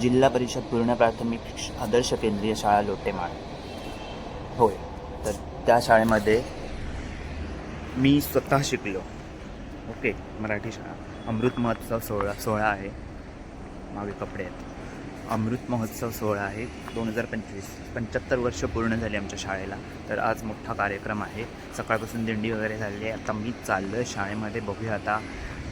जिल्हा परिषद पूर्ण प्राथमिक आदर्श केंद्रीय शाळा लोटेमाळ. होय तर त्या शाळेमध्ये मी स्वतः शिकलो. ओके मराठी शाळा. अमृत महोत्सव सोहळा सोहळा आहे. मागे कपडे आहेत. अमृत महोत्सव सोहळा आहे. दोन हजार पंचवीस पंच्याहत्तर वर्ष पूर्ण झाली आमच्या शाळेला. तर आज मोठा कार्यक्रम आहे. सकाळपासून दिंडी वगैरे झालेली आहे. आता मी चाललो आहे शाळेमध्ये. बघूया आता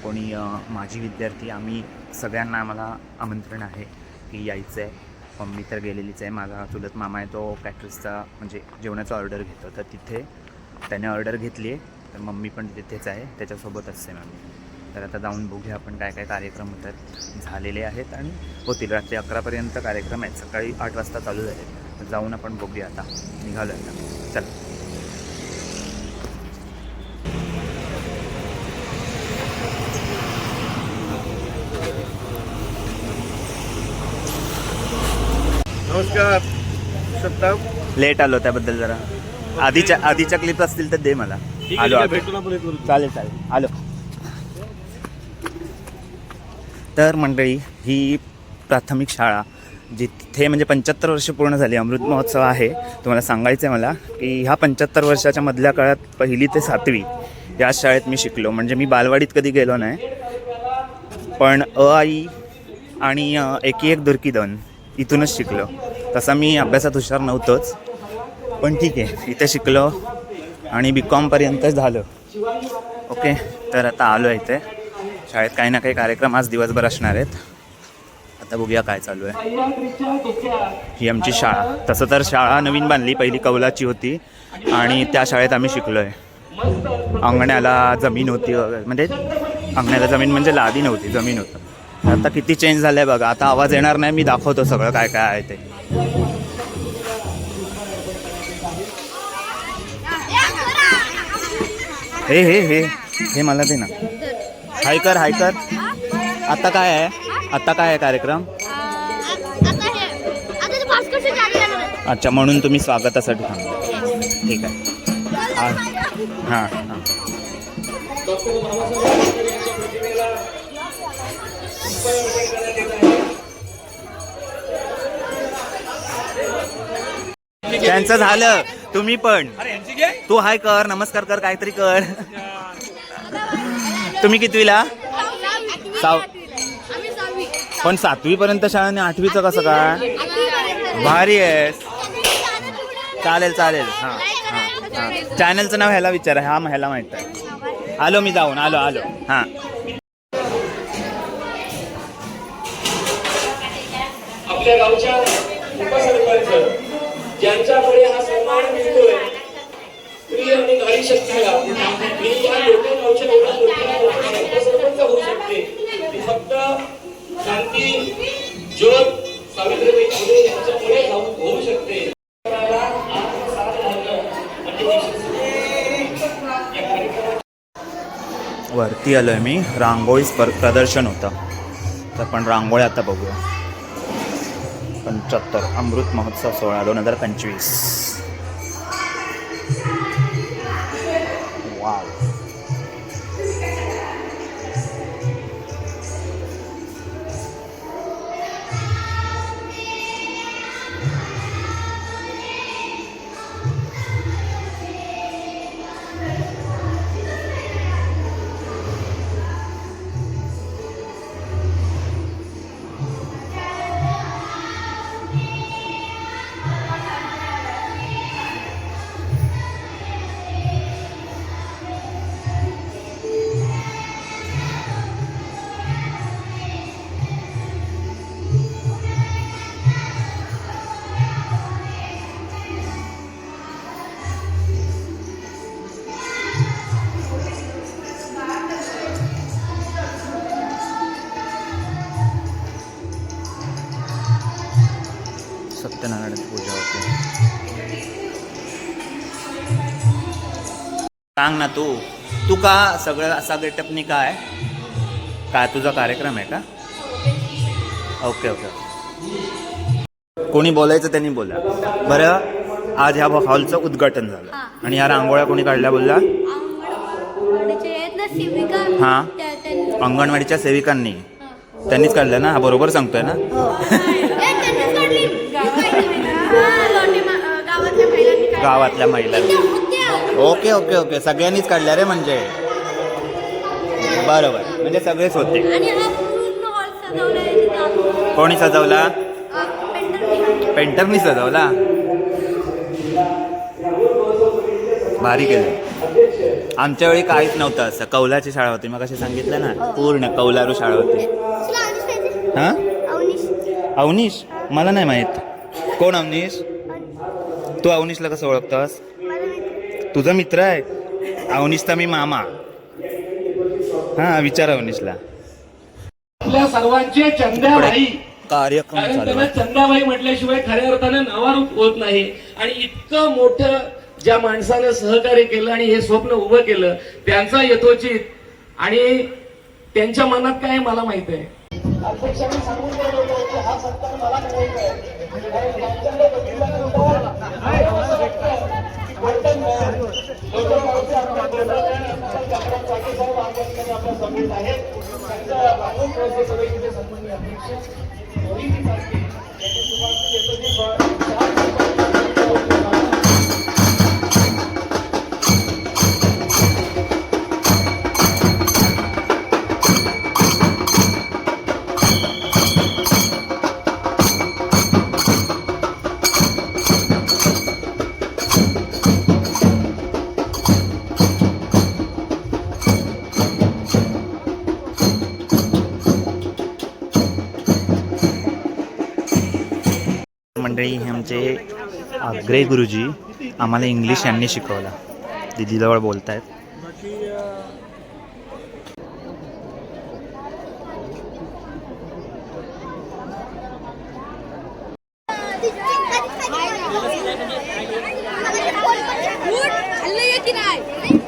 कोणी माजी विद्यार्थी आम्ही सगळ्यांना आम्हाला आमंत्रण आहे की यायचं आहे मम्मी तर गेलेलीच आहे माझा चुलत मामा आहे तो कॅटरिसचा म्हणजे जेवणाचा ऑर्डर घेतो. तर तिथे त्याने ऑर्डर घेतली आहे. तर मम्मी पण तिथेच आहे. त्याच्यासोबत असते मम्मी तर आता जाऊन बघूया आपण काय काय कार्यक्रम होतात. झालेले आहेत आणि होतील. रात्री अकरापर्यंत कार्यक्रम आहेत. सकाळी आठ वाजता चालू झाले तर जाऊन आपण बघूया आता. निघालो आता. चला. नमस्कार. सत्ताम. लेट आलो त्याबद्दल जरा. आधीच्या आधीच्या क्लिप असतील तर दे मला. आलो. भेटून. चालेल चालेल. आलो. तर मंडळी ही प्राथमिक शाळा जिथे म्हणजे पंच्याहत्तर वर्ष पूर्ण झाली अमृत महोत्सव आहे. तुम्हाला सांगायचं आहे मला की ह्या पंच्याहत्तर वर्षाच्या मधल्या काळात पहिली ते सातवी या शाळेत मी शिकलो. म्हणजे मी बालवाडीत कधी गेलो नाही. पण अ आई आणि एकी एक दुरकी दोन इथूनच शिकलो. तसा मी अभ्यासात हुशार नव्हतोच. पण ठीक आहे इथे शिकलो आणि बी कॉमपर्यंत झालं. ओके तर आता आलो आहे इथे. शाळेत काही ना काही कार्यक्रम आज दिवसभर असणार आहेत. आता बघूया काय चालू आहे. ही आमची शाळा. तसं तर शाळा नवीन बांधली पहिली कौलाची होती. आणि त्या शाळेत आम्ही शिकलो आहे अंगण्याला जमीन होती वगैरे. म्हणजे अंगण्याला जमीन म्हणजे लादी नव्हती जमीन होतं. आता किती चेंज झालं आहे बघा. आता आवाज येणार नाही मी दाखवतो सगळं काय काय आहे ते. हे हे हे हे मला दे ना. हाय कर हाय कर आता काय आहे? आता काय आहे कार्यक्रम? अच्छा म्हणून तुम्ही स्वागतासाठी थांबा ठीक आहे. हां हां हां. त्यांचं झालं. तुम्ही पण. तू हाय कर नमस्कार कर काहीतरी कर. तुम्ही कितवीला? साव. पण सातवी पर्यंत शाळा आणि आठवीचं कसं काय. भारी आहेस. चालेल चालेल. हां हां हां. चॅनलचं नाव ह्याला विचारा हा ह्याला माहीत आहे. आलो मी जाऊन आलो आलो. हां. आपल्या गावच्या उपसरपंच ज्यांच्याकडे हा सन्मान मिळतोय स्त्री आणि नारी शक्तीला मी या लोकल गावच्या एवढ्या मोठ्या मोठ्या उपसरपंच होऊ शकते ती फक्त शांती ज्योत सावित्रीबाई फुले यांच्यामुळे होऊ शकते. वरती आलो आहे मी. रांगोळी स्पर प्रदर्शन होतं. तर पण रांगोळी आता बघूया. पंच्याहत्तर अमृत महोत्सव सोहळा दोन हजार पंचवीस. सांग ना तू. तू का सगळं असा गेटअपनी काय काय तुझा कार्यक्रम आहे का? ओके ओके कोणी बोलायचं त्यांनी बोला. बरं आज ह्या हॉलचं उद्घाटन झालं. आणि ह्या रांगोळ्या कोणी काढल्या बोलला? हां. अंगणवाडीच्या सेविकांनी. त्यांनीच काढलं ना? हा बरोबर सांगतोय ना. हा, गावातल्या महिलांनी ओके ओके ओके. सगळ्यांनीच काढल्या रे म्हणजे. बरोबर. म्हणजे सगळेच होते. आणि हा पूर्ण हॉल सजवलाय तिथं. कोणी सजवला? अं, पेंटरनी. पेंटरनी सजवला? भारी केलं. आमच्या वेळी काहीच नव्हतं असं. कौलाची शाळा होती. मग असे सांगितलं ना पूर्ण कौलारू शाळा होती. तुला अवनीश माहिती? हा? अवनीश. अवनीश? मला नाही माहीत. कोण अवनीश. तू अवनीशला कसं ओळखतोस. तुझा मित्र आहे. अवनीशचा मी मामा. हा विचार अवनीशला. आपल्या सर्वांचे चंद्याबाई. कार्यक्रम त्यांना. चंदाबाई म्हटल्याशिवाय खऱ्या अर्थानं नावारूप होत नाही. आणि इतकं मोठं ज्या माणसानं सहकार्य केलं आणि हे स्वप्न उभं केलं त्यांचा यथोचित आणि त्यांच्या मनात काय आहे मला माहीत आहे. अध्यक्षांनी सांगून दिलं होतं की हा सत्कार मला आपल्या गोल्डन मॅन, आपल्या जागरण पाटीलसाहेब आज या आहेत. मंडळी हे आमचे आग्रे गुरुजी आम्हाला इंग्लिश यांनी शिकवला दिदीजवळ बोलतायत आहेत की नाही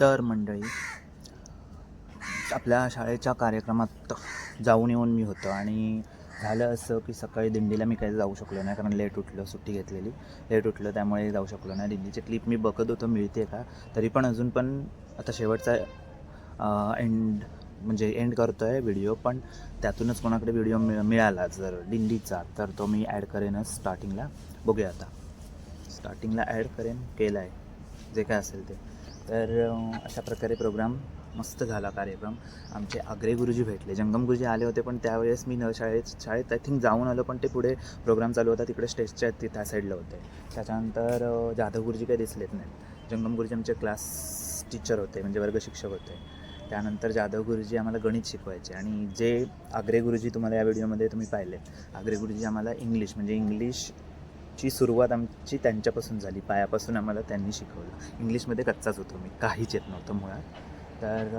तर मंडळी आपल्या शाळेच्या कार्यक्रमात जाऊन येऊन मी होतो आणि झालं असं की सकाळी दिंडीला मी काही जाऊ शकलो नाही कारण लेट उठलं सुट्टी घेतलेली. लेट उठलं त्यामुळे जाऊ शकलो नाही. दिंडीची क्लिप मी बघत होतो मिळते का? तरी पण अजून पण आता शेवटचा एंड म्हणजे एंड करतो आहे व्हिडिओ पण त्यातूनच कोणाकडे व्हिडिओ मिळ मिळाला जर दिंडीचा तर तो मी ॲड करेनच स्टार्टिंगला बघूया आता. स्टार्टिंगला ॲड करेन केला आहे जे काय असेल ते. तर अशा प्रकारे प्रोग्राम मस्त झाला कार्यक्रम. आमचे आग्रे गुरुजी भेटले. जंगम गुरुजी आले होते पण त्यावेळेस मी न शाळेत शाळेत आय थिंक जाऊन आलो पण ते पुढे प्रोग्राम चालू होता तिकडे स्टेजच्या ति त्या साईडला होते. त्याच्यानंतर जाधव गुरुजी काही दिसलेत नाहीत. जंगम गुरुजी आमचे क्लास टीचर होते म्हणजे वर्ग शिक्षक होते. त्यानंतर जाधव गुरुजी आम्हाला गणित शिकवायचे आणि जे आग्रे गुरुजी तुम्हाला या व्हिडिओमध्ये तुम्ही पाहिले आग्रे गुरुजी आम्हाला इंग्लिश म्हणजे इंग्लिश ची सुरुवात आमची त्यांच्यापासून झाली. पायापासून आम्हाला त्यांनी शिकवलं. इंग्लिशमध्ये कच्चाच होतो मी. काहीच येत नव्हतं मुळात. तर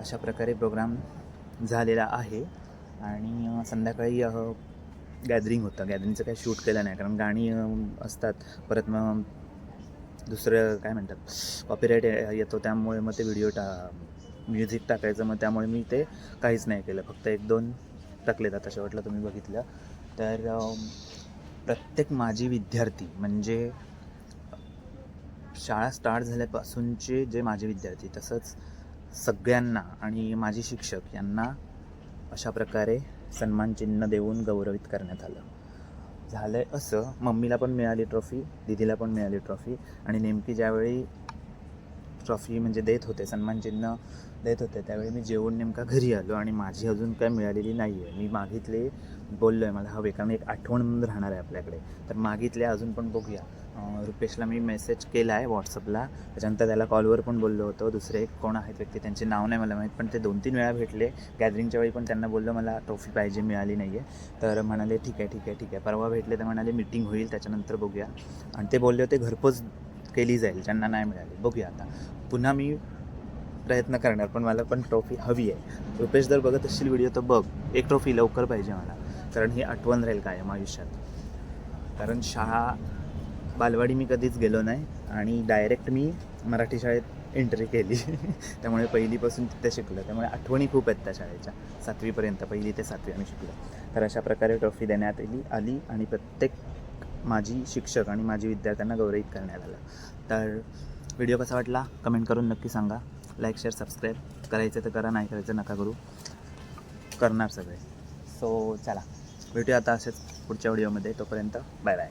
अशा प्रकारे प्रोग्राम झालेला आहे. आणि संध्याकाळी गॅदरिंग होतं. गॅदरिंगचं काही शूट केलं नाही. कारण गाणी असतात. परत मग दुसरं काय म्हणतात? कॉपीराईट येतो. त्यामुळे मग ते व्हिडिओ टा म्युझिक टाकायचं. मग त्यामुळे मी ते काहीच नाही केलं. फक्त एक दोन टाकले आता शेवटला तुम्ही बघितलं. तर प्रत्येक माझी विद्यार्थी म्हणजे शाळा स्टार्ट झाल्यापासूनचे जे माझे विद्यार्थी तसंच सगळ्यांना आणि माझे शिक्षक यांना अशा प्रकारे सन्मानचिन्ह देऊन गौरवित करण्यात आलं. झालं आहे असं. मम्मीला पण मिळाली ट्रॉफी दिदीला पण मिळाली ट्रॉफी आणि नेमकी ज्यावेळी ट्रॉफी म्हणजे देत होते सन्मानचिन्ह देत होते. त्यावेळी मी जेवून नेमका घरी आलो आणि माझी अजून काय मिळालेली नाही आहे मी मागितले बोललो आहे मला हवे कारण एक आठवण म्हणून राहणार आहे आपल्याकडे. तर मागितले अजून पण बघूया. रुपेशला मी मेसेज केला आहे व्हॉट्सअपला त्याच्यानंतर त्याला कॉलवर पण बोललो होतो. दुसरे एक कोण आहेत व्यक्ती त्यांचे नाव नाही मला माहीत पण ते दोन तीन वेळा भेटले. गॅदरिंगच्या वेळी पण त्यांना बोललो मला ट्रॉफी पाहिजे मिळाली नाही आहे तर म्हणाले ठीक आहे ठीक आहे ठीक आहे. परवा भेटले तर म्हणाले मीटिंग होईल त्याच्यानंतर बघूया. आणि ते बोलले होते घरपोच केली जाईल ज्यांना नाही मिळाली. बघूया आता. पुन्हा मी प्रयत्न करणार पण मला पण ट्रॉफी हवी आहे. रुपेश जर बघत असशील व्हिडिओ तर बघ एक ट्रॉफी लवकर पाहिजे मला. कारण ही आठवण राहील कायम आयुष्यात. कारण शाळा बालवाडी मी कधीच गेलो नाही आणि डायरेक्ट मी मराठी शाळेत एंट्री केली. त्यामुळे पहिलीपासून तिथे शिकलं. त्यामुळे आठवणी खूप आहेत त्या शाळेच्या. सातवीपर्यंत पहिली ते सातवी आम्ही शिकलो. तर अशा प्रकारे ट्रॉफी देण्यात आली आली आणि प्रत्येक माझी शिक्षक आणि माझी विद्यार्थ्यांना गौरवित करण्यात आलं. तर व्हिडिओ कसा वाटला? कमेंट करून नक्की सांगा. लाईक शेअर सबस्क्राईब करायचं तर करा नाही करायचं नका करू. करणार सगळे. सो चला. भेटूया आता असेच पुढच्या व्हिडिओमध्ये तोपर्यंत बाय बाय